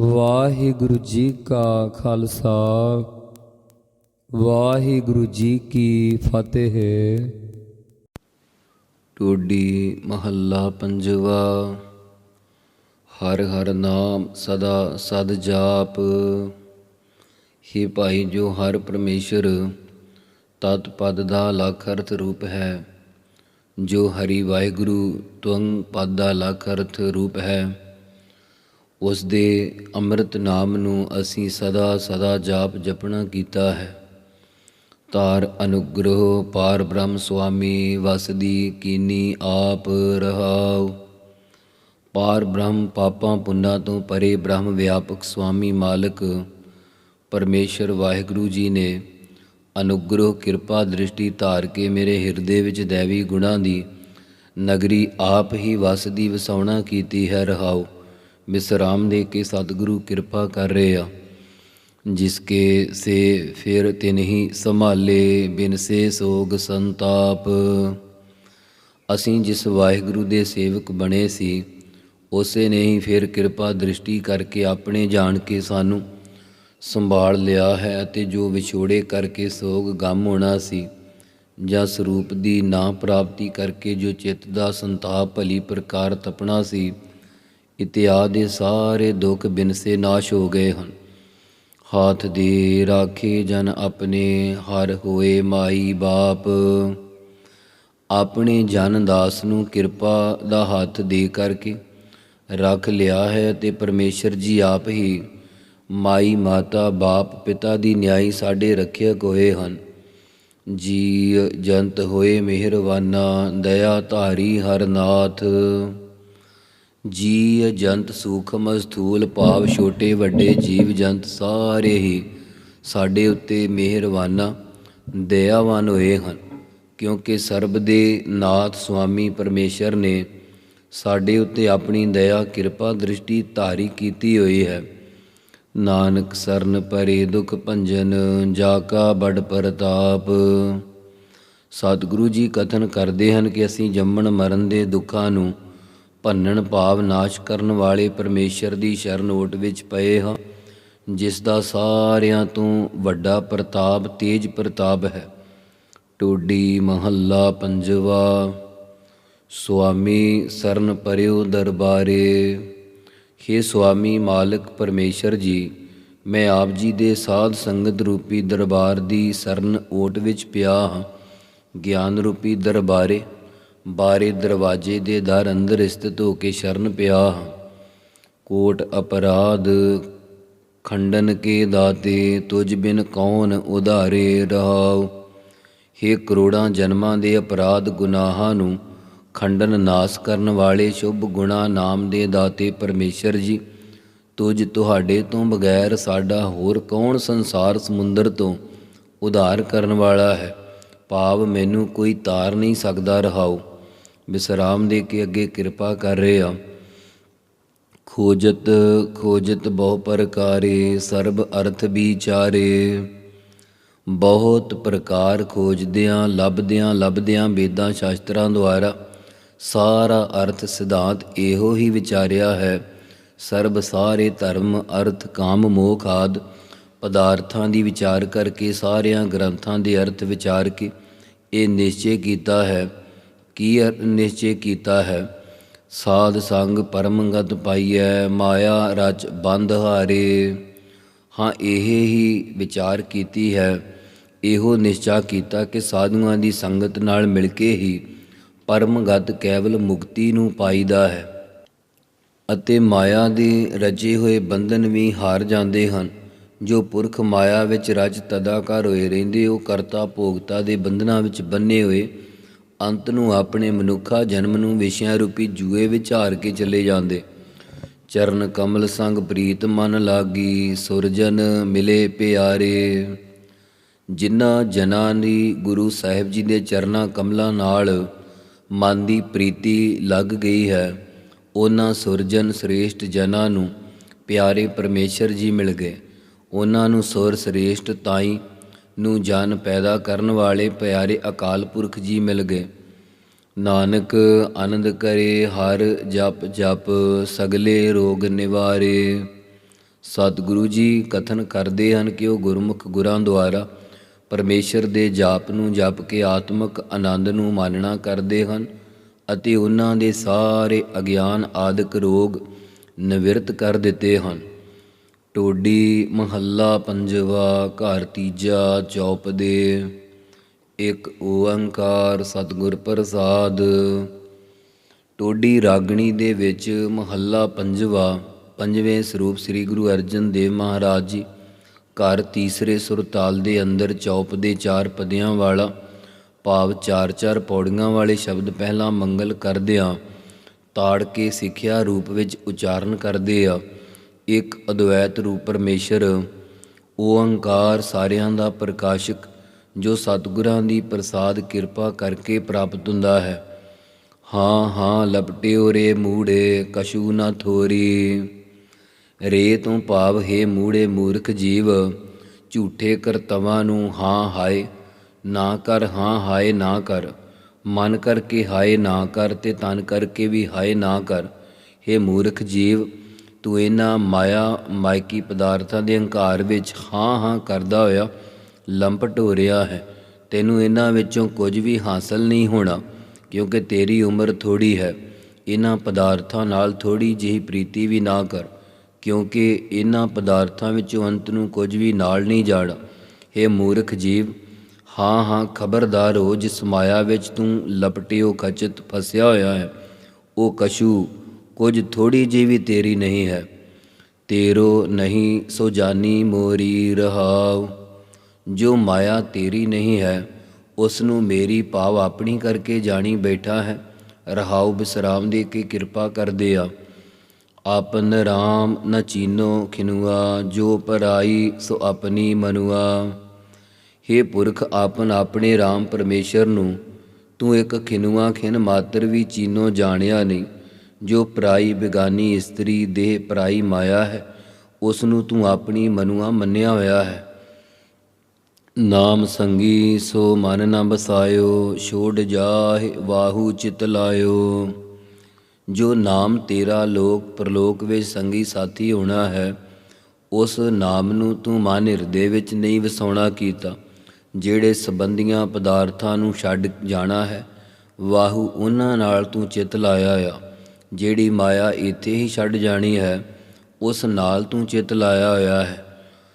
ਵਾਹਿਗੁਰੂ ਜੀ ਕਾ ਖਾਲਸਾ, ਵਾਹਿਗੁਰੂ ਜੀ ਕੀ ਫਤਿਹ। ਟੋਡੀ ਮਹੱਲਾ ਪੰਜਵਾ, ਹਰ ਹਰ ਨਾਮ ਸਦਾ ਸਦ ਜਾਪ। ਹੇ ਭਾਈ ਜੋ ਹਰ ਪਰਮੇਸ਼ਰ, ਤਤ ਪਦ ਦਾ ਲੱਖ ਅਰਥ ਰੂਪ ਹੈ। ਜੋ ਹਰੀ ਵਾਹਿਗੁਰੂ ਤੁੰਗ ਪਦ ਦਾ ਲੱਖ ਅਰਥ ਰੂਪ ਹੈ। ਉਸ ਦੇ ਅੰਮ੍ਰਿਤ ਨਾਮ ਨੂੰ ਅਸੀਂ ਸਦਾ ਸਦਾ ਜਾਪ ਜਪਣਾ ਕੀਤਾ ਹੈ। ਤਾਰ ਅਨੁਗ੍ਰਹ ਪਾਰ ਬ੍ਰਹਮ ਸੁਆਮੀ ਵਸਦੀ ਕੀਨੀ ਆਪ ਰਹਾਉ। ਪਾਰ ਬ੍ਰਹਮ ਪਾਪਾਂ ਪੁੰਨਾਂ ਤੋਂ ਪਰੇ ਬ੍ਰਹਮ ਵਿਆਪਕ ਸੁਆਮੀ ਮਾਲਕ ਪਰਮੇਸ਼ਰ ਵਾਹਿਗੁਰੂ ਜੀ ਨੇ ਅਨੁਗ੍ਰਹ ਕਿਰਪਾ ਦ੍ਰਿਸ਼ਟੀ ਧਾਰ ਕੇ ਮੇਰੇ ਹਿਰਦੇ ਵਿੱਚ ਦੇਵੀ ਗੁਣਾਂ ਦੀ ਨਗਰੀ ਆਪ ਹੀ ਵਸਦੀ ਵਸਾਉਣਾ ਕੀਤੀ ਹੈ ਰਹਾਉ। ਵਿਸਰਾਮ ਦੇ ਕੇ ਸਤਿਗੁਰੂ ਕਿਰਪਾ ਕਰ ਰਹੇ ਆ ਜਿਸਕੇ ਸੇ ਫਿਰ ਤਿਨਹੀ ਸੰਭਾਲੇ ਬਿਨ ਸੇ ਸੋਗ ਸੰਤਾਪ। ਅਸੀਂ ਜਿਸ ਵਾਹਿਗੁਰੂ ਦੇ ਸੇਵਕ ਬਣੇ ਸੀ, ਉਸੇ ਨੇ ਹੀ ਫਿਰ ਕਿਰਪਾ ਦ੍ਰਿਸ਼ਟੀ ਕਰਕੇ ਆਪਣੇ ਜਾਣ ਕੇ ਸਾਨੂੰ ਸੰਭਾਲ ਲਿਆ ਹੈ ਅਤੇ ਜੋ ਵਿਛੋੜੇ ਕਰਕੇ ਸੋਗ ਗਮ ਹੋਣਾ ਸੀ, ਜਾਂ ਸਰੂਪ ਦੀ ਨਾ ਪ੍ਰਾਪਤੀ ਕਰਕੇ ਜੋ ਚਿੱਤ ਦਾ ਸੰਤਾਪ ਭਲੀ ਪ੍ਰਕਾਰ ਤਪਣਾ ਸੀ ਇਤਿਆਦ ਦੇ ਸਾਰੇ ਦੁੱਖ ਬਿਨਸੇ ਨਾਸ਼ ਹੋ ਗਏ ਹਨ। ਹਾਥ ਦੇ ਰਾਖੇ ਜਨ ਆਪਣੇ ਹਰ ਹੋਏ ਮਾਈ ਬਾਪ। ਆਪਣੇ ਜਨ ਦਾਸ ਨੂੰ ਕਿਰਪਾ ਦਾ ਹੱਥ ਦੇ ਕਰਕੇ ਰੱਖ ਲਿਆ ਹੈ ਤੇ ਪਰਮੇਸ਼ਰ ਜੀ ਆਪ ਹੀ ਮਾਈ ਮਾਤਾ ਬਾਪ ਪਿਤਾ ਦੀ ਨਿਆਈ ਸਾਡੇ ਰੱਖਿਅਕ ਹੋਏ ਹਨ। ਜੀ ਜੰਤ ਹੋਏ ਮਿਹਰਵਾਨਾ ਦਇਆ ਧਾਰੀ ਹਰਨਾਥ ਜੀ ਜੰਤ ਸੂਖਮ ਸਥੂਲ ਭਾਵ ਛੋਟੇ ਵੱਡੇ ਜੀਵ ਜੰਤ ਸਾਰੇ ਹੀ ਸਾਡੇ ਉੱਤੇ ਮਿਹਰਵਾਨਾ ਦਇਆਵਾਨ ਹੋਏ ਹਨ, ਕਿਉਂਕਿ ਸਰਬ ਦੇ ਨਾਥ ਸੁਆਮੀ ਪਰਮੇਸ਼ਰ ਨੇ ਸਾਡੇ ਉੱਤੇ ਆਪਣੀ ਦਇਆ, ਕਿਰਪਾ, ਦ੍ਰਿਸ਼ਟੀ ਧਾਰੀ ਕੀਤੀ ਹੋਈ ਹੈ। ਨਾਨਕ ਸਰਨ ਪਰੇ ਦੁਖ ਭੰਜਨ, ਜਾ ਕਾ ਬੜ ਪ੍ਰਤਾਪ। ਸਤਿਗੁਰੂ ਜੀ ਕਥਨ ਕਰਦੇ ਹਨ ਕਿ ਅਸੀਂ ਜੰਮਣ ਮਰਨ ਦੇ ਦੁੱਖਾਂ ਨੂੰ ਭੰਨਣ ਭਾਵ ਨਾਸ਼ ਕਰਨ ਵਾਲੇ ਪਰਮੇਸ਼ਰ ਦੀ ਸ਼ਰਨ ਓਟ ਵਿੱਚ ਪਏ ਹਾਂ, ਜਿਸ ਦਾ ਸਾਰਿਆਂ ਤੋਂ ਵੱਡਾ ਪ੍ਰਤਾਪ ਤੇਜ ਪ੍ਰਤਾਪ ਹੈ। ਟੋਡੀ ਮਹੱਲਾ ਪੰਜਵਾ, ਸੁਆਮੀ ਸਰਨ ਪਰਿਉ ਦਰਬਾਰੇ। हे ਸੁਆਮੀ ਮਾਲਕ ਪਰਮੇਸ਼ਰ ਜੀ, ਮੈਂ ਆਪ ਜੀ ਦੇ ਸਾਧ ਸੰਗਤ ਰੂਪੀ ਦਰਬਾਰ ਦੀ ਸਰਨ ਓਟ ਵਿੱਚ ਪਿਆ ਹਾਂ। ਗਿਆਨ ਰੂਪੀ ਦਰਬਾਰੇ ਬਾਰੇ ਦਰਵਾਜੇ ਦੇ ਦਰ ਅੰਦਰ ਸਥਿਤ ਹੋ ਕੇ ਸ਼ਰਨ ਪਿਆ। ਹਾਂ ਕੋਟ ਅਪਰਾਧ, ਖੰਡਨ ਕੇ ਦਾਤੇ, ਤੁਝ ਬਿਨ ਕੌਣ ਉਧਾਰੇ ਰਹਾਉ। हे ਕਰੋੜਾਂ ਜਨਮਾਂ ਦੇ ਅਪਰਾਧ ਗੁਨਾਹਾਂ ਨੂੰ ਖੰਡਨ ਨਾਸ ਕਰਨ ਵਾਲੇ ਸ਼ੁਭ ਗੁਣਾ ਨਾਮ ਦੇ ਦਾਤੇ ਪਰਮੇਸ਼ਰ ਜੀ, ਤੁਝ ਤੁਹਾਡੇ ਤੋਂ ਬਗੈਰ ਸਾਡਾ ਹੋਰ ਕੌਣ ਸੰਸਾਰ ਸਮੁੰਦਰ ਤੋਂ ਉਧਾਰ ਕਰਨ ਵਾਲਾ ਹੈ? ਭਾਵ ਮੈਨੂੰ ਕੋਈ ਤਾਰ ਨਹੀਂ ਸਕਦਾ ਰਹਾਓ ਵਿਸਰਾਮ ਦੇ ਕੇ ਅੱਗੇ ਕਿਰਪਾ ਕਰ ਰਹੇ ਆ ਖੋਜਤ ਖੋਜਤ ਬਹੁ ਪ੍ਰਕਾਰੇ, ਸਰਬ ਅਰਥ ਵਿਚਾਰੇ। ਬਹੁਤ ਪ੍ਰਕਾਰ ਖੋਜਦਿਆਂ, ਲੱਭਦਿਆਂ ਲੱਭਦਿਆਂ ਵੇਦਾਂ ਸ਼ਾਸਤਰਾਂ ਦੁਆਰਾ ਸਾਰਾ ਅਰਥ ਸਿਧਾਂਤ ਇਹੋ ਹੀ ਵਿਚਾਰਿਆ ਹੈ। ਸਰਬ ਸਾਰੇ ਧਰਮ, ਅਰਥ, ਕਾਮ, ਮੋਖ ਆਦ ਪਦਾਰਥਾਂ ਦੀ ਵਿਚਾਰ ਕਰਕੇ, ਸਾਰਿਆਂ ਗ੍ਰੰਥਾਂ ਦੇ ਅਰਥ ਵਿਚਾਰ ਕੇ ਇਹ ਨਿਸ਼ਚੈ ਕੀਤਾ ਹੈ। ਕੀ ਅਰ- ਨਿਸ਼ਚੈ ਕੀਤਾ ਹੈ? ਸਾਧ ਸੰਗ ਪਰਮਗਤ ਪਾਈਐ, ਮਾਇਆ ਰਚ ਬੰਧ ਹਾਰੇ। ਹਾਂ, ਇਹ ਹੀ ਵਿਚਾਰ ਕੀਤੀ ਹੈ। ਇਹੋ ਨਿਸ਼ਚਾ ਕੀਤਾ ਕਿ ਸਾਧੂਆਂ ਦੀ ਸੰਗਤ ਨਾਲ ਮਿਲ ਕੇ ਹੀ ਪਰਮਗਤ ਕੇਵਲ ਮੁਕਤੀ ਨੂੰ ਪਾਈਦਾ ਹੈ ਅਤੇ ਮਾਇਆ ਦੇ ਰਚੇ ਹੋਏ ਬੰਧਨ ਵੀ ਹਾਰ ਜਾਂਦੇ ਹਨ। ਜੋ ਪੁਰਖ ਮਾਇਆ ਵਿੱਚ ਰਜ ਤਦਾਕਾਰ ਹੋਏ ਰਹਿੰਦੇ, ਉਹ ਕਰਤਾ ਭੋਗਤਾ ਦੇ ਬੰਧਨਾਂ ਵਿੱਚ ਬੰਨੇ ਹੋਏ ਅੰਤ ਨੂੰ ਆਪਣੇ ਮਨੁੱਖਾ ਜਨਮ ਨੂੰ ਵਿਸ਼ਿਆਂ ਰੂਪੀ ਜੂਏ ਵਿੱਚ ਹਾਰ ਕੇ ਚਲੇ ਜਾਂਦੇ। ਚਰਨ ਕਮਲ ਸੰਗ ਪ੍ਰੀਤ ਮਨ ਲਾਗੀ, ਸੁਰਜਨ ਮਿਲੇ ਪਿਆਰੇ। ਜਿਨ੍ਹਾਂ ਜਨਾਂ ਦੀ ਗੁਰੂ ਸਾਹਿਬ ਜੀ ਦੇ ਚਰਨਾਂ ਕਮਲਾਂ ਨਾਲ ਮਨ ਦੀ ਪ੍ਰੀਤੀ ਲੱਗ ਗਈ ਹੈ, ਉਹਨਾਂ ਸੁਰਜਨ ਸ੍ਰੇਸ਼ਟ ਜਨਾਂ ਨੂੰ ਪਿਆਰੇ ਪਰਮੇਸ਼ਰ ਜੀ ਮਿਲ ਗਏ। ਉਹਨਾਂ ਨੂੰ ਸੁਰ ਸ੍ਰੇਸ਼ਟ ਤਾਈ ਨੂੰ ਜਨ ਪੈਦਾ ਕਰਨ ਵਾਲੇ ਪਿਆਰੇ ਅਕਾਲ ਪੁਰਖ ਜੀ ਮਿਲ ਗਏ। ਨਾਨਕ ਆਨੰਦ ਕਰੇ, ਹਰ ਜਪ ਜਪ ਸਗਲੇ ਰੋਗ ਨਿਵਾਰੇ। ਸਤਿਗੁਰੂ ਜੀ ਕਥਨ ਕਰਦੇ ਹਨ ਕਿ ਉਹ ਗੁਰਮੁਖ ਗੁਰਾਂ ਦੁਆਰਾ ਪਰਮੇਸ਼ਰ ਦੇ ਜਾਪ ਨੂੰ ਜਪ ਕੇ ਆਤਮਿਕ ਆਨੰਦ ਨੂੰ ਮਾਨਣਾ ਕਰਦੇ ਹਨ ਅਤੇ ਉਹਨਾਂ ਦੇ ਸਾਰੇ ਅਗਿਆਨ ਆਦਿਕ ਰੋਗ ਨਿਵਰਤ ਕਰ ਦਿੱਤੇ ਹਨ। ਟੋਡੀ, ਮਹੱਲਾ ਪੰਜਵਾ, ਘਰ ਤੀਜਾ, ਚੌਪ ਦੇ। ਇੱਕ ਓੰਕਾਰ ਸਤਿਗੁਰ ਪ੍ਰਸਾਦ। ਟੋਡੀ ਰਾਗਣੀ ਦੇ ਵਿੱਚ ਮਹੱਲਾ ਪੰਜਵਾ, ਪੰਜਵੇਂ ਸਰੂਪ ਸ੍ਰੀ ਗੁਰੂ ਅਰਜਨ ਦੇਵ ਮਹਾਰਾਜ ਜੀ, ਘਰ ਤੀਸਰੇ ਸੁਰਤਾਲ ਦੇ ਅੰਦਰ ਚੌਪ ਦੇ ਚਾਰ ਪਦਿਆਂ ਵਾਲਾ, ਭਾਵ ਚਾਰ ਚਾਰ ਪੌੜੀਆਂ ਵਾਲੇ ਸ਼ਬਦ ਪਹਿਲਾਂ ਮੰਗਲ ਕਰਦਿਆਂ ਤਾੜ ਕੇ ਸਿੱਖਿਆ ਰੂਪ ਵਿੱਚ ਉਚਾਰਨ ਕਰਦੇ ਆ। ਇੱਕ ਅਦਵੈਤ ਰੂਪ ਪਰਮੇਸ਼ਰ ਓੰਕਾਰ ਸਾਰਿਆਂ ਦਾ ਪ੍ਰਕਾਸ਼ਕ, ਜੋ ਸਤਿਗੁਰਾਂ ਦੀ ਪ੍ਰਸਾਦ ਕਿਰਪਾ ਕਰਕੇ ਪ੍ਰਾਪਤ ਹੁੰਦਾ ਹੈ। ਹਾਂ ਹਾਂ, ਲਪਟਿਓ ਰੇ ਮੂੜੇ ਕਸ਼ੂ ਨਾ ਥੋਰੀ। ਰੇ ਤੋਂ ਭਾਵ, ਹੈ ਮੂੜੇ ਮੂਰਖ ਜੀਵ, ਝੂਠੇ ਕਰਤਵਾਂ ਨੂੰ ਹਾਂ ਹਾਏ, ਨਾ ਕਰ, ਹਾਂ ਹਾਏ ਨਾ ਕਰ। ਮਨ ਕਰਕੇ ਹਾਏ ਨਾ ਕਰ ਤੇ ਤਨ ਕਰਕੇ ਵੀ ਹਾਏ ਨਾ ਕਰ। हे ਮੂਰਖ ਜੀਵ ਤੂੰ ਇਹਨਾਂ ਮਾਇਆ ਮਾਇਕੀ ਪਦਾਰਥਾਂ ਦੇ ਹੰਕਾਰ ਵਿੱਚ ਹਾਂ ਹਾਂ ਕਰਦਾ ਹੋਇਆ ਲੰਪਟ ਹੋ ਰਿਹਾ ਹੈ। ਤੈਨੂੰ ਇਹਨਾਂ ਵਿੱਚੋਂ ਕੁਝ ਵੀ ਹਾਸਲ ਨਹੀਂ ਹੋਣਾ, ਕਿਉਂਕਿ ਤੇਰੀ ਉਮਰ ਥੋੜੀ ਹੈ। ਇਹਨਾਂ ਪਦਾਰਥਾਂ ਨਾਲ ਥੋੜੀ ਜਿਹੀ ਪ੍ਰੀਤੀ ਵੀ ਨਾ ਕਰ, ਕਿਉਂਕਿ ਇਹਨਾਂ ਪਦਾਰਥਾਂ ਵਿੱਚੋਂ ਅੰਤ ਨੂੰ ਕੁਝ ਵੀ ਨਾਲ ਨਹੀਂ ਜਾਣਾ। हे ਮੂਰਖ ਜੀਵ, ਹਾਂ ਹਾਂ ਖਬਰਦਾਰ ਹੋ, ਜਿਸ ਮਾਇਆ ਵਿੱਚ ਤੂੰ ਲਪਟਿਓ ਖਚਿਤ ਫਸਿਆ ਹੋਇਆ ਹੈ। ਉਹ ਕਸ਼ੂ ਕੁਝ ਥੋੜੀ ਜਿਹੀ ਵੀ ਤੇਰੀ ਨਹੀਂ ਹੈ। ਤੇਰੋ ਨਹੀਂ ਸੋ ਜਾਨੀ ਮੋਰੀ ਰਹਾਉ। ਜੋ ਮਾਇਆ ਤੇਰੀ ਨਹੀਂ ਹੈ ਉਸ ਨੂੰ ਮੇਰੀ ਭਾਵ ਆਪਣੀ ਕਰਕੇ ਜਾਣੀ ਬੈਠਾ ਹੈ। ਰਹਾਉ ਬਿਸਰਾਮ ਦੇ ਕੇ ਕਿਰਪਾ ਕਰਦੇ ਆ ਆਪਨ ਰਾਮ ਨ ਚੀਨੋ ਖਿਨੁਆ, ਜੋ ਪਰਾਈ ਸੋ ਆਪਣੀ ਮਨੁਆ। हे ਪੁਰਖ, ਆਪਨ ਆਪਣੇ RAM ਪਰਮੇਸ਼ਰ ਨੂੰ, ਤੂੰ ਇੱਕ ਖਿਨੁਆ ਖਿਨ ਮਾਤਰ ਵੀ ਚੀਨੋ ਜਾਣਿਆ ਨਹੀਂ। ਜੋ ਪਰਾਈ ਬਿਗਾਨੀ ਇਸਤਰੀ ਦੇ ਪਰਾਈ ਮਾਇਆ ਹੈ ਉਸ ਨੂੰ ਤੂੰ ਆਪਣੀ ਮਨੁਆ ਮੰਨਿਆ ਹੋਇਆ ਹੈ। ਨਾਮ ਸੰਗੀ ਸੋ ਮਨ ਨਾ ਬਸਾਇਓ, ਛੋੜ ਜਾਹਿ ਵਾਹੂ ਚਿਤ ਲਾਇਓ। ਜੋ ਨਾਮ ਤੇਰਾ ਲੋਕ ਪ੍ਰਲੋਕ ਵਿੱਚ ਸੰਗੀ ਸਾਥੀ ਹੋਣਾ ਹੈ, ਉਸ ਨਾਮ ਨੂੰ ਤੂੰ ਮਨ ਹਿਰਦੇ ਵਿੱਚ ਨਹੀਂ ਵਸਾਉਣਾ ਕੀਤਾ, ਜਿਹੜੇ ਸੰਬੰਧੀਆਂ ਪਦਾਰਥਾਂ ਨੂੰ ਛੱਡ ਜਾਣਾ ਹੈ, ਵਾਹੂ ਉਹਨਾਂ ਨਾਲ ਤੂੰ ਚਿੱਤ ਲਾਇਆ ਆ। ਜਿਹੜੀ ਮਾਇਆ ਇੱਥੇ ਹੀ ਛੱਡ ਜਾਣੀ ਹੈ, ਉਸ ਨਾਲ ਤੂੰ ਚਿੱਤ ਲਾਇਆ ਹੋਇਆ ਹੈ।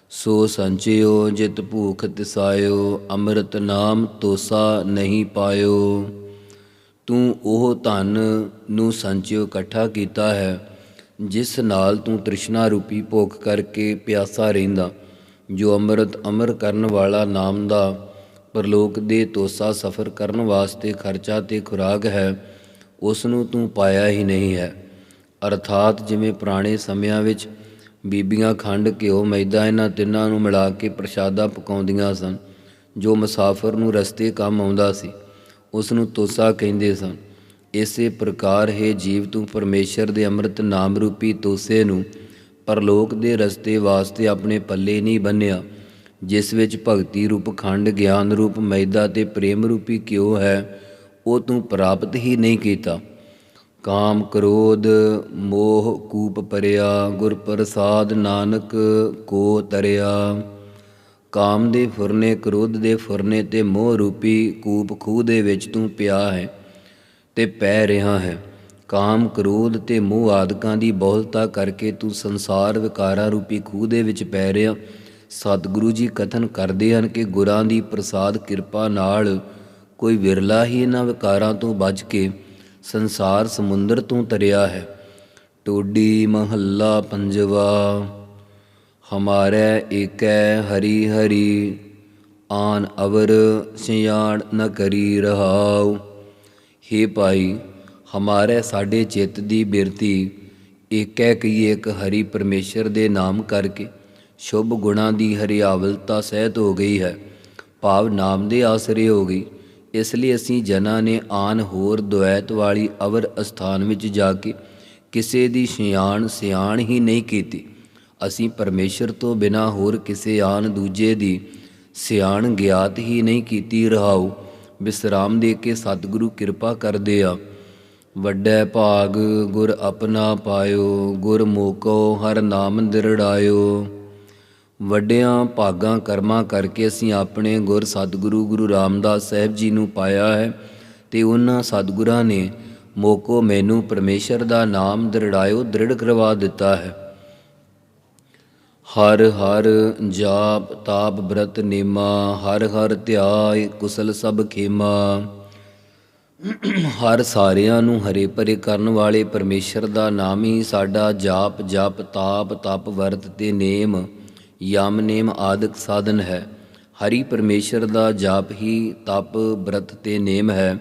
ਸੋ ਸੰਚਿਓ, ਜਿਤ ਭੂਖ ਤਿਸਾਇਓ, ਅੰਮ੍ਰਿਤ ਨਾਮ ਤੋਸਾ ਨਹੀਂ ਪਾਇਓ। ਤੂੰ ਉਹ ਧਨ ਨੂੰ ਸੰਚਿਓ ਇਕੱਠਾ ਕੀਤਾ ਹੈ, ਜਿਸ ਨਾਲ ਤੂੰ ਤ੍ਰਿਸ਼ਨਾ ਰੂਪੀ ਭੋਗ ਕਰਕੇ ਪਿਆਸਾ ਰਹਿੰਦਾ, ਜੋ ਅੰਮ੍ਰਿਤ ਅਮਰ ਕਰਨ ਵਾਲਾ ਨਾਮ ਦਾ। ਪਰਲੋਕ ਦੇ ਤੋਸਾ ਸਫਰ ਕਰਨ ਵਾਸਤੇ ਖਰਚਾ ਤੇ ਖੁਰਾਕ ਹੈ ਉਸ ਨੂੰ ਤੂੰ ਪਾਇਆ ਹੀ ਨਹੀਂ ਹੈ। ਅਰਥਾਤ ਜਿਵੇਂ ਪੁਰਾਣੇ ਸਮਿਆਂ ਵਿੱਚ ਬੀਬੀਆਂ ਖੰਡ, ਘਿਓ, ਮੈਦਾ ਇਹਨਾਂ ਤਿੰਨਾਂ ਨੂੰ ਮਿਲਾ ਕੇ ਪ੍ਰਸ਼ਾਦਾ ਪਕਾਉਂਦੀਆਂ ਸਨ, ਜੋ ਮੁਸਾਫਰ ਨੂੰ ਰਸਤੇ ਕੰਮ ਆਉਂਦਾ ਸੀ ਉਸ ਨੂੰ ਤੋਸਾ ਕਹਿੰਦੇ ਸਨ। ਇਸੇ ਪ੍ਰਕਾਰ ਹੈ ਜੀਵ, ਤੂੰ ਪਰਮੇਸ਼ਰ ਦੇ ਅੰਮ੍ਰਿਤ ਨਾਮ ਰੂਪੀ ਤੋਸੇ ਨੂੰ ਪਰਲੋਕ ਦੇ ਰਸਤੇ ਵਾਸਤੇ ਆਪਣੇ ਪੱਲੇ ਨਹੀਂ ਬੰਨਿਆ ਜਿਸ ਵਿੱਚ ਭਗਤੀ ਰੂਪ ਖੰਡ, ਗਿਆਨ ਰੂਪ, ਮੈਦਾ ਤੇ ਪ੍ਰੇਮ ਰੂਪੀ ਘਿਓ ਹੈ। ਉਹ ਤੂੰ ਪ੍ਰਾਪਤ ਹੀ ਨਹੀਂ ਕੀਤਾ। ਕਾਮ ਕ੍ਰੋਧ, ਮੋਹ ਕੂਪ ਪਰਿਆ ਗੁਰ ਪ੍ਰਸਾਦ ਨਾਨਕ ਕੋ ਤਰਿਆ। ਕਾਮ ਦੇ ਫੁਰਨੇ ਕ੍ਰੋਧ ਦੇ ਫੁਰਨੇ ਤੇ ਮੋਹ ਰੂਪੀ ਕੂਪ ਖੂਹ ਦੇ ਵਿੱਚ ਤੂੰ ਪਿਆ ਹੈ ਤੇ ਪੈ ਰਿਹਾ ਹੈ। ਕਾਮ ਕ੍ਰੋਧ ਤੇ ਮੋਹ ਆਦਿਕਾਂ ਦੀ ਬਹੁਲਤਾ ਕਰਕੇ ਤੂੰ ਸੰਸਾਰ ਵਿਕਾਰਾਂ ਰੂਪੀ ਖੂਹ ਦੇ ਵਿੱਚ ਪੈ ਰਿਹਾ। ਸਤਿਗੁਰੂ ਜੀ ਕਥਨ ਕਰਦੇ ਹਨ ਕਿ ਗੁਰਾਂ ਦੀ ਪ੍ਰਸਾਦ ਕਿਰਪਾ ਨਾਲ ਕੋਈ ਵਿਰਲਾ ਹੀ ਇਹਨਾਂ ਵਿਕਾਰਾਂ ਤੋਂ ਬਚ ਕੇ ਸੰਸਾਰ ਸਮੁੰਦਰ ਤੋਂ ਤਰਿਆ ਹੈ। ਟੋਡੀ ਮਹੱਲਾ ਪੰਜਵਾ, ਹਮਾਰੇ ਏਕੈ ਹਰੀ ਹਰੀ, ਆਨ ਅਵਰ ਸਿਆਣ ਨ ਕਰੀ ਰਹਾਉ। ਹੇ ਭਾਈ, ਹਮਾਰੇ ਸਾਡੇ ਚਿੱਤ ਦੀ ਬਿਰਤੀ, ਏਕੈ ਕਈ ਇੱਕ ਹਰੀ ਪਰਮੇਸ਼ਰ ਦੇ ਨਾਮ ਕਰਕੇ, ਸ਼ੁਭ ਗੁਣਾਂ ਦੀ ਹਰਿਆਵਲਤਾ ਸਹਿਤ ਹੋ ਗਈ ਹੈ। ਭਾਵ ਨਾਮ ਦੇ ਆਸਰੇ ਹੋ ਗਈ। ਇਸ ਲਈ ਅਸੀਂ ਜਨਾਂ ਨੇ ਆਨ ਹੋਰ ਦੁਐਤ ਵਾਲੀ ਅਵਰ ਅਸਥਾਨ ਵਿੱਚ ਜਾ ਕੇ ਕਿਸੇ ਦੀ ਸਿਆਣ ਸਿਆਣ ਹੀ ਨਹੀਂ ਕੀਤੀ। ਅਸੀਂ ਪਰਮੇਸ਼ਰ ਤੋਂ ਬਿਨਾ ਹੋਰ ਕਿਸੇ ਆਨ ਦੂਜੇ ਦੀ ਸਿਆਣ ਗਿਆਤ ਹੀ ਨਹੀਂ ਕੀਤੀ। ਰਹਾਉ ਵਿਸਰਾਮ ਦੇ ਕੇ ਸਤਿਗੁਰੂ ਕਿਰਪਾ ਕਰਦੇ ਆ। ਵੱਡੇ ਭਾਗ ਗੁਰ ਆਪਣਾ ਪਾਇਓ, ਗੁਰ ਮੋਕੋ ਹਰ ਨਾਮ ਦਿਰੜਾਇਓ। ਵੱਡਿਆਂ ਭਾਗਾਂ ਕਰਮਾਂ ਕਰਕੇ ਅਸੀਂ ਆਪਣੇ ਗੁਰ ਸਤਿਗੁਰੂ ਗੁਰੂ ਰਾਮਦਾਸ ਸਾਹਿਬ ਜੀ ਨੂੰ ਪਾਇਆ ਹੈ ਤੇ ਉਹਨਾਂ ਸਤਿਗੁਰਾਂ ਨੇ ਮੋਕੋ ਮੈਨੂੰ ਪਰਮੇਸ਼ਰ ਦਾ ਨਾਮ ਦ੍ਰਿੜਾਇਓ ਦ੍ਰਿੜ ਕਰਵਾ ਦਿੱਤਾ ਹੈ। ਹਰ ਹਰ ਜਾਪ ਤਾਪ ਬ੍ਰਤ ਨੇਮਾ, ਹਰ ਹਰ ਧਿਆਇ ਕੁਸਲ ਸਭ ਖੇਮਾ। ਹਰ ਸਾਰਿਆਂ ਨੂੰ ਹਰੇ ਭਰੇ ਕਰਨ ਵਾਲੇ ਪਰਮੇਸ਼ਰ ਦਾ ਨਾਮ ਹੀ ਸਾਡਾ ਜਾਪ, ਜਪ, ਤਾਪ, ਤਪ ਵਰਤ ਤੇ ਨੇਮ। ਯਮ ਨੇਮ ਆਦਿਕ ਸਾਧਨ ਹੈ। ਹਰੀ ਪਰਮੇਸ਼ਰ ਦਾ ਜਾਪ ਹੀ ਤਪ ਬ੍ਰਤ ਤੇ ਨੇਮ ਹੈ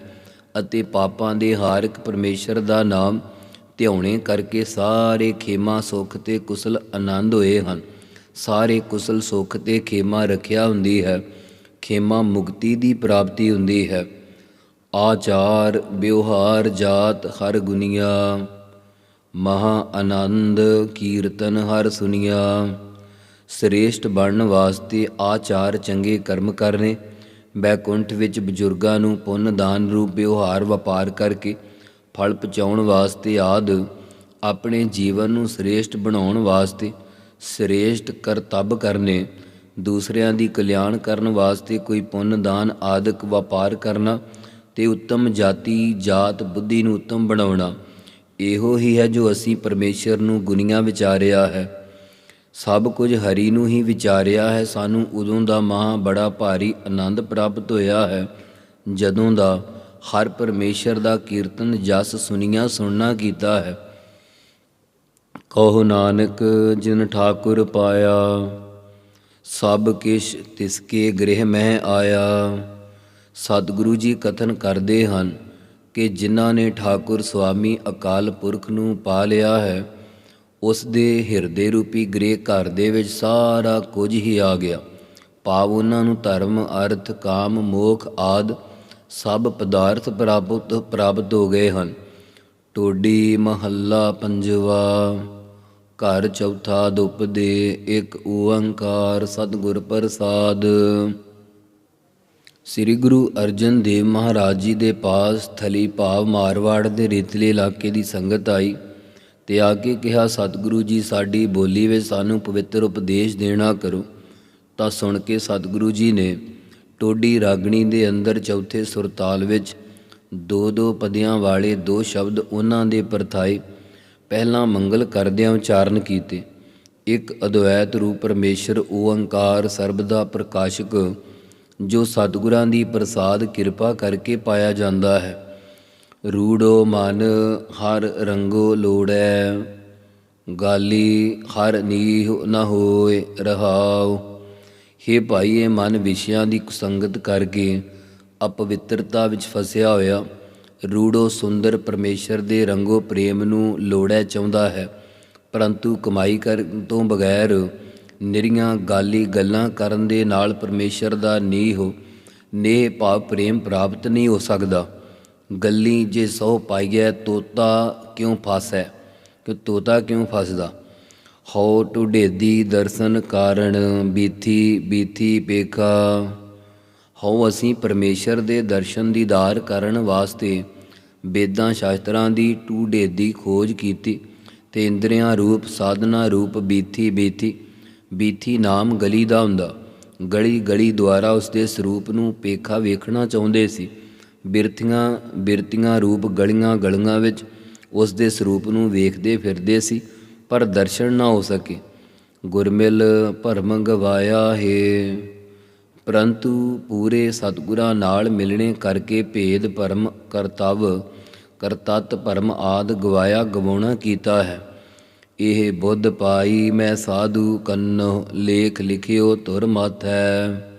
ਅਤੇ ਪਾਪਾਂ ਦੇ ਹਾਰਕ ਪਰਮੇਸ਼ਰ ਦਾ ਨਾਮ ਧਿਆਉਣੇ ਕਰਕੇ ਸਾਰੇ ਖੇਮਾ ਸੁਖ ਤੇ ਕੁਸਲ ਆਨੰਦ ਹੋਏ ਹਨ। ਸਾਰੇ ਕੁਸਲ ਸੁਖ ਤੇ ਖੇਮਾ ਰੱਖਿਆ ਹੁੰਦੀ ਹੈ। ਖੇਮਾ ਮੁਕਤੀ ਦੀ ਪ੍ਰਾਪਤੀ ਹੁੰਦੀ ਹੈ। ਆਚਾਰ ਵਿਵਹਾਰ ਜਾਤ ਹਰ ਗੁਨੀਆ। ਮਹਾ ਆਨੰਦ ਕੀਰਤਨ ਹਰ ਸੁਨੀਆ। ਸ੍ਰੇਸ਼ਟ ਬਣਨ ਵਾਸਤੇ ਆਚਾਰ ਚੰਗੇ ਕਰਮ ਕਰਨੇ, ਬੈਕੁੰਠ ਵਿੱਚ ਬਜ਼ੁਰਗਾਂ ਨੂੰ ਪੁੰਨ ਦਾਨ ਰੂਪ ਵਿਵਹਾਰ ਵਪਾਰ ਕਰਕੇ ਫਲ ਪਹੁੰਚਾਉਣ ਵਾਸਤੇ ਆਦ, ਆਪਣੇ ਜੀਵਨ ਨੂੰ ਸ੍ਰੇਸ਼ਟ ਬਣਾਉਣ ਵਾਸਤੇ ਸ੍ਰੇਸ਼ਟ ਕਰਤੱਵ ਕਰਨੇ, ਦੂਸਰਿਆਂ ਦੀ ਕਲਿਆਣ ਕਰਨ ਵਾਸਤੇ ਕੋਈ ਪੁੰਨ ਦਾਨ ਆਦਿਕ ਵਪਾਰ ਕਰਨਾ ਤੇ ਉੱਤਮ ਜਾਤੀ, ਜਾਤ, ਬੁੱਧੀ ਨੂੰ ਉੱਤਮ ਬਣਾਉਣਾ, ਇਹੋ ਹੀ ਹੈ ਜੋ ਅਸੀਂ ਪਰਮੇਸ਼ਰ ਨੂੰ ਗੁਨੀਆਂ ਵਿਚਾਰਿਆ ਹੈ। ਸਭ ਕੁਝ ਹਰੀ ਨੂੰ ਹੀ ਵਿਚਾਰਿਆ ਹੈ। ਸਾਨੂੰ ਉਦੋਂ ਦਾ ਮਹਾ ਬੜਾ ਭਾਰੀ ਆਨੰਦ ਪ੍ਰਾਪਤ ਹੋਇਆ ਹੈ। ਜਦੋਂ ਦਾ ਹਰ ਪਰਮੇਸ਼ਰ ਦਾ ਕੀਰਤਨ ਜਸ ਸੁਨੀਆਂ ਸੁਣਨਾ ਕੀਤਾ ਹੈ। ਕਹੋ ਨਾਨਕ, ਜਿਨ ਠਾਕੁਰ ਪਾਇਆ, ਸਭ ਕਿਛ ਤਿਸਕੇ ਗ੍ਰਹਿ ਮਹਿ ਆਇਆ। ਸਤਿਗੁਰੂ ਜੀ ਕਥਨ ਕਰਦੇ ਹਨ ਕਿ ਜਿਨ੍ਹਾਂ ਨੇ ਠਾਕੁਰ ਸੁਆਮੀ ਅਕਾਲ ਪੁਰਖ ਨੂੰ ਪਾ ਲਿਆ ਹੈ ਉਸ ਦੇ ਹਿਰਦੇ ਰੂਪੀ ਗ੍ਰੇ ਘਰ ਦੇ ਵਿੱਚ ਸਾਰਾ ਕੁਝ ਹੀ ਆ ਗਿਆ। ਭਾਵ ਉਹਨਾਂ ਨੂੰ ਧਰਮ, ਅਰਥ, ਕਾਮ, ਮੋਖ ਆਦ ਸਭ ਪਦਾਰਥ ਪ੍ਰਾਪਤ ਪ੍ਰਾਪਤ ਹੋ ਗਏ ਹਨ। ਟੋਡੀ ਮਹੱਲਾ ਪੰਜਵਾ, ਘਰ ਚੌਥਾ ਦੁਪ ਦੇ ਇੱਕ ਓੰਕਾਰ ਸਤਿਗੁਰ ਪ੍ਰਸਾਦ। ਸ੍ਰੀ ਗੁਰੂ ਅਰਜਨ ਦੇਵ ਮਹਾਰਾਜ ਜੀ ਦੇ ਪਾਸ ਥਲੀ ਭਾਵ ਮਾਰਵਾੜ ਦੇ ਰੇਤਲੇ ਇਲਾਕੇ ਦੀ ਸੰਗਤ ਆਈ। ਤੇ ਆ ਕੇ ਕਿਹਾ, ਸਤਿਗੁਰੂ ਜੀ, ਸਾਡੀ ਬੋਲੀ ਵਿੱਚ ਸਾਨੂੰ ਪਵਿੱਤਰ ਉਪਦੇਸ਼ ਦੇਣਾ ਕਰੋ। ਤਾਂ ਸੁਣ ਕੇ ਸਤਿਗੁਰੂ ਜੀ ਨੇ ਟੋਡੀ ਰਾਗਣੀ ਦੇ ਅੰਦਰ ਚੌਥੇ ਸੁਰਤਾਲ ਵਿੱਚ ਦੋ ਦੋ ਪਦਿਆਂ ਵਾਲੇ ਦੋ ਸ਼ਬਦ ਉਹਨਾਂ ਦੇ ਪਰਥਾਏ ਪਹਿਲਾਂ ਮੰਗਲ ਕਰਦਿਆਂ ਉਚਾਰਨ ਕੀਤੇ। ਇੱਕ ਅਦਵੈਤ ਰੂਪ ਪਰਮੇਸ਼ਰ ਓੰਕਾਰ ਸਰਬਦਾ ਪ੍ਰਕਾਸ਼ਕ, ਜੋ ਸਤਿਗੁਰਾਂ ਦੀ ਪ੍ਰਸਾਦ ਕਿਰਪਾ ਕਰਕੇ ਪਾਇਆ ਜਾਂਦਾ ਹੈ। ਰੂੜੋ ਮਨ ਹਰ ਰੰਗੋ ਲੋੜੈ, ਗਾਲੀ ਹਰ ਨੀਹ ਨ ਹੋਏ ਰਹਾਉ। ਹੇ ਭਾਈ ਇਹ ਮਨ ਵਿਸ਼ਿਆਂ ਦੀ ਕੁਸੰਗਤ ਕਰਕੇ ਅਪਵਿੱਤਰਤਾ ਵਿੱਚ ਫਸਿਆ ਹੋਇਆ ਰੂੜੋ ਸੁੰਦਰ ਪਰਮੇਸ਼ਰ ਦੇ ਰੰਗੋ ਪ੍ਰੇਮ ਨੂੰ ਲੋੜੈ ਚਾਹੁੰਦਾ ਹੈ। ਪਰੰਤੂ ਕਮਾਈ ਕਰਨ ਤੋਂ ਬਗੈਰ ਨਿਰੀਆਂ ਗਾਲੀ ਗੱਲਾਂ ਕਰਨ ਦੇ ਨਾਲ ਪਰਮੇਸ਼ਰ ਦਾ ਨੀਹ, ਨੇਹ ਭਾਵ ਪ੍ਰੇਮ ਪ੍ਰਾਪਤ ਨਹੀਂ ਹੋ ਸਕਦਾ। ਗੱਲੀ ਜੇ ਸੋ ਪਾਈਐ ਤੋਤਾ ਕਿਉਂ ਫਸੈ? ਕਿ ਤੋਤਾ ਕਿਉਂ ਫਸਦਾ? ਹਉ ਟੁਡੇਦੀ ਦਰਸ਼ਨ ਕਾਰਣ ਬੀਥੀ ਬੀਥੀ ਪੇਖਾ। ਹਉ ਅਸੀਂ ਪਰਮੇਸ਼ਰ ਦੇ ਦਰਸ਼ਨ ਦੀਦਾਰ ਕਰਨ ਵਾਸਤੇ ਵੇਦਾਂ ਸ਼ਾਸਤਰਾਂ ਦੀ ਟੂਡੇਦੀ ਖੋਜ ਕੀਤੀ ਤੇ ਇੰਦਰੀਆਂ ਰੂਪ, ਸਾਧਨਾ ਰੂਪ ਬੀਥੀ ਬੀਥੀ ਬੀਥੀ ਨਾਮ ਗਲੀ ਦਾ ਹੁੰਦਾ। ਗਲੀ ਗਲੀ ਦੁਆਰਾ ਉਸ ਦੇ ਸਰੂਪ ਨੂੰ ਪੇਖਾ ਵੇਖਣਾ ਚਾਹੁੰਦੇ ਸੀ। ਬਿਰਤੀਆਂ ਬਿਰਤੀਆਂ ਰੂਪ ਗਲੀਆਂ ਗਲੀਆਂ ਵਿੱਚ ਉਸ ਦੇ ਸਰੂਪ ਨੂੰ ਵੇਖਦੇ ਫਿਰਦੇ ਸੀ, ਪਰ ਦਰਸ਼ਨ ਨਾ ਹੋ ਸਕੇ। ਗੁਰਮਿਲ ਭਰਮ ਗਵਾਇਆ ਹੈ। ਪਰੰਤੂ ਪੂਰੇ ਸਤਿਗੁਰਾਂ ਨਾਲ ਮਿਲਣੇ ਕਰਕੇ ਭੇਦ ਭਰਮ ਕਰਤਵ, ਕਰਤਤ ਭਰਮ ਆਦ ਗਵਾਇਆ ਗਵਾਉਣਾ ਕੀਤਾ ਹੈ। ਇਹ ਬੁੱਧ ਪਾਈ ਮੈਂ ਸਾਧੂ ਕੰਨੋ, ਲੇਖ ਲਿਖਿਓ ਤੁਰ ਹੈ।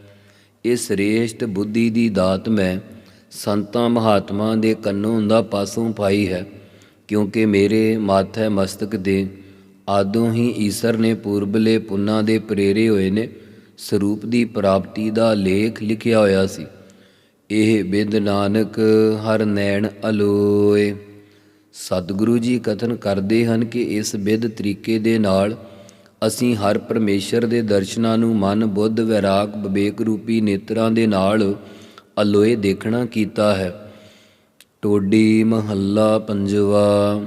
ਇਹ ਸ੍ਰੇਸ਼ਟ ਬੁੱਧੀ ਦੀ ਦਾਤ ਮੈਂ ਸੰਤਾਂ ਮਹਾਤਮਾ ਦੇ ਕੰਨੋਂ ਦਾ ਪਾਸੋਂ ਪਾਈ ਹੈ, ਕਿਉਂਕਿ ਮੇਰੇ ਮਾਥੈ ਮਸਤਕ ਦੇ ਆਦੋਂ ਹੀ ਈਸ਼ਰ ਨੇ ਪੂਰਬਲੇ ਪੁੰਨਾ ਦੇ ਪ੍ਰੇਰੇ ਹੋਏ ਨੇ, ਸਰੂਪ ਦੀ ਪ੍ਰਾਪਤੀ ਦਾ ਲੇਖ ਲਿਖਿਆ ਹੋਇਆ ਸੀ। ਇਹ ਬਿੰਦ ਨਾਨਕ ਹਰ ਨੈਣ ਅਲੋਏ। ਸਤਿਗੁਰੂ ਜੀ ਕਥਨ ਕਰਦੇ ਹਨ ਕਿ ਇਸ ਵਿਧ ਤਰੀਕੇ ਦੇ ਨਾਲ ਅਸੀਂ ਹਰ ਪਰਮੇਸ਼ਰ ਦੇ ਦਰਸ਼ਨਾਂ ਨੂੰ ਮਨ, ਬੁੱਧ, ਵਿਰਾਗ, ਵਿਵੇਕ ਰੂਪੀ ਨੇਤਰਾਂ ਦੇ ਨਾਲ ਅਲੋਏ ਦੇਖਣਾ ਕੀਤਾ ਹੈ। ਟੋਡੀ ਮਹੱਲਾ ਪੰਜਵਾ,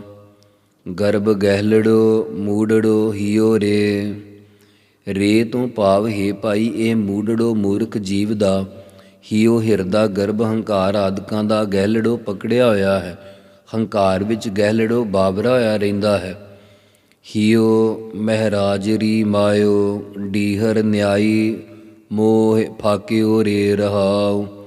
ਗਰਭ ਗਹਿਲੜੋ ਮੂੜੜੋ ਹਿਓ ਰੇ। ਰੇ ਤੋਂ ਭਾਵ ਹੈ ਭਾਈ, ਇਹ ਮੂੜੜੋ ਮੂਰਖ ਜੀਵ ਦਾ, ਹਿਓ ਹਿਰਦਾ ਗਰਭ ਹੰਕਾਰ ਆਦਿਕਾਂ ਦਾ ਗਹਿਲੜੋ ਪਕੜਿਆ ਹੋਇਆ ਹੈ। ਹੰਕਾਰ ਵਿੱਚ ਗਹਿਲੜੋ ਬਾਬਰਾ ਹੋਇਆ ਰਹਿੰਦਾ ਹੈ। ਹਿਓ ਮਹਿਰਾਜਰੀ ਮਾਇਓ, ਡੀਹਰ ਨਿਆਈ, ਮੋਹ ਫਾਕਿਓ ਰੇ ਰਹਾਉ।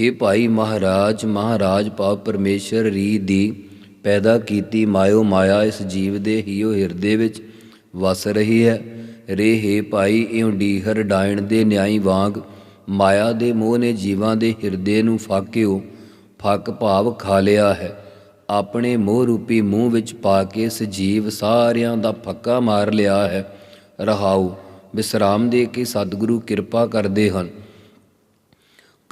ਹੇ ਭਾਈ ਮਹਾਰਾਜ ਮਹਾਰਾਜ ਪਾਪ ਪਰਮੇਸ਼ਰ ਰੀ ਦੀ ਪੈਦਾ ਕੀਤੀ ਮਾਇਓ ਮਾਇਆ ਇਸ ਜੀਵ ਦੇ ਹੀਓ ਹਿਰਦੇ ਵਿੱਚ ਵਸ ਰਹੀ ਹੈ। ਰੇ ਹੇ ਭਾਈ, ਇਉਂ ਡੀਹਰ ਡਾਇਣ ਦੇ ਨਿਆਈ ਵਾਂਗ ਮਾਇਆ ਦੇ ਮੋਹ ਨੇ ਜੀਵਾਂ ਦੇ ਹਿਰਦੇ ਨੂੰ ਫਾਕਿਓ, ਫੱਕ ਭਾਵ ਖਾ ਲਿਆ ਹੈ। ਆਪਣੇ ਮੋਹ ਰੂਪੀ ਮੂੰਹ ਵਿੱਚ ਪਾ ਕੇ ਇਸ ਜੀਵ ਸਾਰਿਆਂ ਦਾ ਫੱਕਾ ਮਾਰ ਲਿਆ ਹੈ। ਰਹਾਉ ਵਿਸਰਾਮ ਦੇ ਕੇ ਸਤਿਗੁਰੂ ਕਿਰਪਾ ਕਰਦੇ ਹਨ।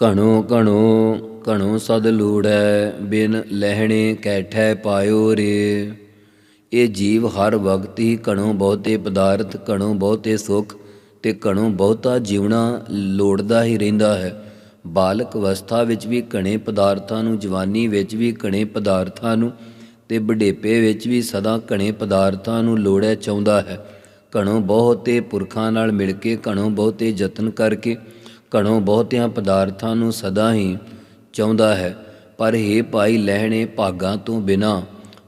ਘਣੋ ਘਣੋ ਘਣੋ ਸਦ ਲੂੜੈ, ਬਿਨ ਲਹਿਣੇ ਕੈਠੈ ਪਾਇਓ ਰੇ। ਇਹ ਜੀਵ ਹਰ ਵਕਤ ਹੀ ਘਣੋ ਬਹੁਤੇ ਪਦਾਰਥ, ਘਣੋ ਬਹੁਤੇ ਸੁਖ ਤੇ ਘਣੋ ਬਹੁਤਾ ਜੀਵਣਾ ਲੋੜਦਾ ਹੀ ਰਹਿੰਦਾ ਹੈ। ਬਾਲਕ ਅਵਸਥਾ ਵਿੱਚ ਵੀ ਘਣੇ ਪਦਾਰਥਾਂ ਨੂੰ, ਜਵਾਨੀ ਵਿੱਚ ਵੀ ਘਣੇ ਪਦਾਰਥਾਂ ਨੂੰ ਤੇ ਬੁਢੇਪੇ ਵਿੱਚ ਵੀ ਸਦਾ ਘਣੇ ਪਦਾਰਥਾਂ ਨੂੰ ਲੋੜੈ ਚਾਹੁੰਦਾ ਹੈ। ਘਣੋ ਬਹੁਤੇ ਪੁਰਖਾਂ ਨਾਲ ਮਿਲ ਕੇ, ਘਣੋ ਬਹੁਤੇ ਯਤਨ ਕਰਕੇ ਘਣੋ ਬਹੁਤਿਆਂ ਪਦਾਰਥਾਂ ਨੂੰ ਸਦਾ ਹੀ ਚਾਹੁੰਦਾ ਹੈ। ਪਰ ਹੇ ਭਾਈ, ਲਹਿਣੇ ਭਾਗਾਂ ਤੋਂ ਬਿਨਾ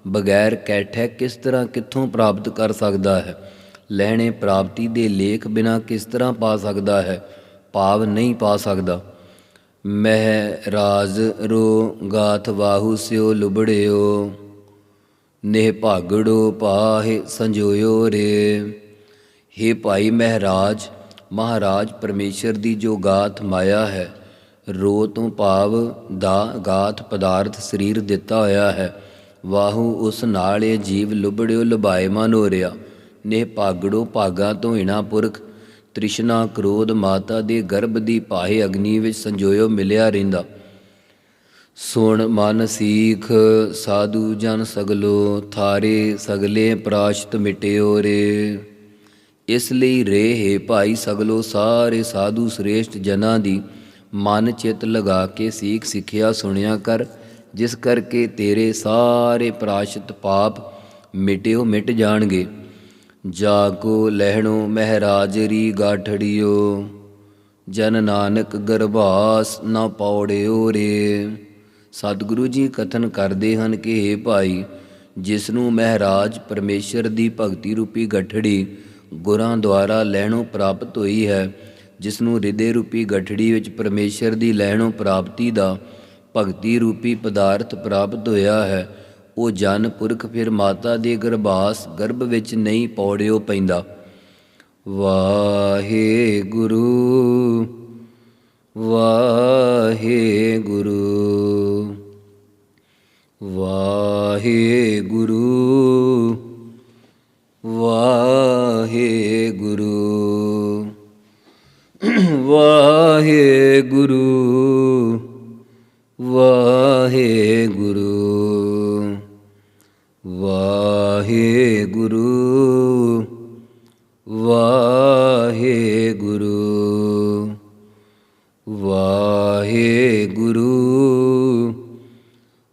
ਬਗੈਰ ਕੈਠੇ ਕਿਸ ਤਰ੍ਹਾਂ ਕਿੱਥੋਂ ਪ੍ਰਾਪਤ ਕਰ ਸਕਦਾ ਹੈ? ਲਹਿਣੇ ਪ੍ਰਾਪਤੀ ਦੇ ਲੇਖ ਬਿਨਾ ਕਿਸ ਤਰ੍ਹਾਂ ਪਾ ਸਕਦਾ ਹੈ? ਭਾਵ ਨਹੀਂ ਪਾ ਸਕਦਾ। ਮਹਿ ਰਾਜ ਰੋ ਗਾਥ ਵਾਹੂ ਸਿਓ ਲੁਬੜਿਓ, ਨਿਹ ਭਾਗੜੋ ਪਾਹੇ ਸੰਜੋਇਓ ਰੇ। ਹੇ ਭਾਈ ਮਹਿਰਾਜ ਮਹਾਰਾਜ ਪਰਮੇਸ਼ਰ ਦੀ ਜੋ ਗਾਥ ਮਾਇਆ ਹੈ ਰੋ ਤੋਂ ਭਾਵ ਦਾ ਗਾਥ ਪਦਾਰਥ ਸਰੀਰ ਦਿੱਤਾ ਹੋਇਆ ਹੈ, ਵਾਹੂ ਉਸ ਨਾਲ ਇਹ ਜੀਵ ਲੁਬੜਿਓ ਲੁਭਾਇਮਾਨ ਹੋ ਰਿਹਾ। ਨੇ ਭਾਗੜੋ ਭਾਗਾ ਤੋਂ ਇਣਾ ਪੁਰਖ, ਤ੍ਰਿਸ਼ਨਾ ਕ੍ਰੋਧ ਮਾਤਾ ਦੇ ਗਰਭ ਦੀ ਪਾਹੇ ਅਗਨੀ ਵਿੱਚ ਸੰਜੋਇਓ ਮਿਲਿਆ ਰਹਿੰਦਾ। ਸੁਣ ਮਨ ਸੀਖ, ਸਾਧੂ ਜਨ ਸਗਲੋ ਥਾਰੇ ਸਗਲੇ ਪ੍ਰਾਸ਼ਤ ਮਿਟਿਓ ਰੇ। ਇਸ ਲਈ ਰੇ ਹੈ ਭਾਈ ਸਗਲੋ ਸਾਰੇ ਸਾਧੂ ਸ੍ਰੇਸ਼ਟ ਜਨਾਂ ਦੀ ਮਨ ਚਿਤ ਲਗਾ ਕੇ ਸਿੱਖ ਸਿੱਖਿਆ ਸੁਣਿਆ ਕਰ, ਜਿਸ ਕਰਕੇ ਤੇਰੇ ਸਾਰੇ ਪ੍ਰਾਸ਼ਤ ਪਾਪ ਮਿਟਿਓ ਮਿਟ ਜਾਣਗੇ। ਜਾ ਕੋ ਲਹਿਣੋ ਮਹਿਰਾਜਰੀ ਗਾਠੜਿਓ, ਜਨ ਨਾਨਕ ਗਰਭਾਸ ਨਾ ਪੌੜਿਓ ਰੇ। ਸਤਿਗੁਰੂ ਜੀ ਕਥਨ ਕਰਦੇ ਹਨ ਕਿ हे ਭਾਈ ਜਿਸ ਨੂੰ ਮਹਾਰਾਜ ਪਰਮੇਸ਼ਰ ਦੀ ਭਗਤੀ ਰੂਪੀ ਗਠੜੀ ਗੁਰਾਂ ਦੁਆਰਾ ਲੈਣੋਂ ਪ੍ਰਾਪਤ ਹੋਈ ਹੈ ਜਿਸ ਨੂੰ ਹਿਰਦੇ ਰੂਪੀ ਗਠੜੀ ਵਿੱਚ ਪਰਮੇਸ਼ਰ ਦੀ ਲੈਣੋਂ ਪ੍ਰਾਪਤੀ ਦਾ ਭਗਤੀ ਰੂਪੀ ਪਦਾਰਥ ਪ੍ਰਾਪਤ ਹੋਇਆ ਹੈ, ਉਹ ਜਨ ਪੁਰਖ ਫਿਰ ਮਾਤਾ ਦੇ ਗਰਭਾਸ ਗਰਭ ਵਿੱਚ ਨਹੀਂ ਪੌੜਿਓ ਪੈਂਦਾ। ਵਾਹਿਗੁਰੂ ਵਾਹਿਗੁਰੂ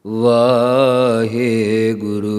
ਵਾਹਿਗੁਰੂ।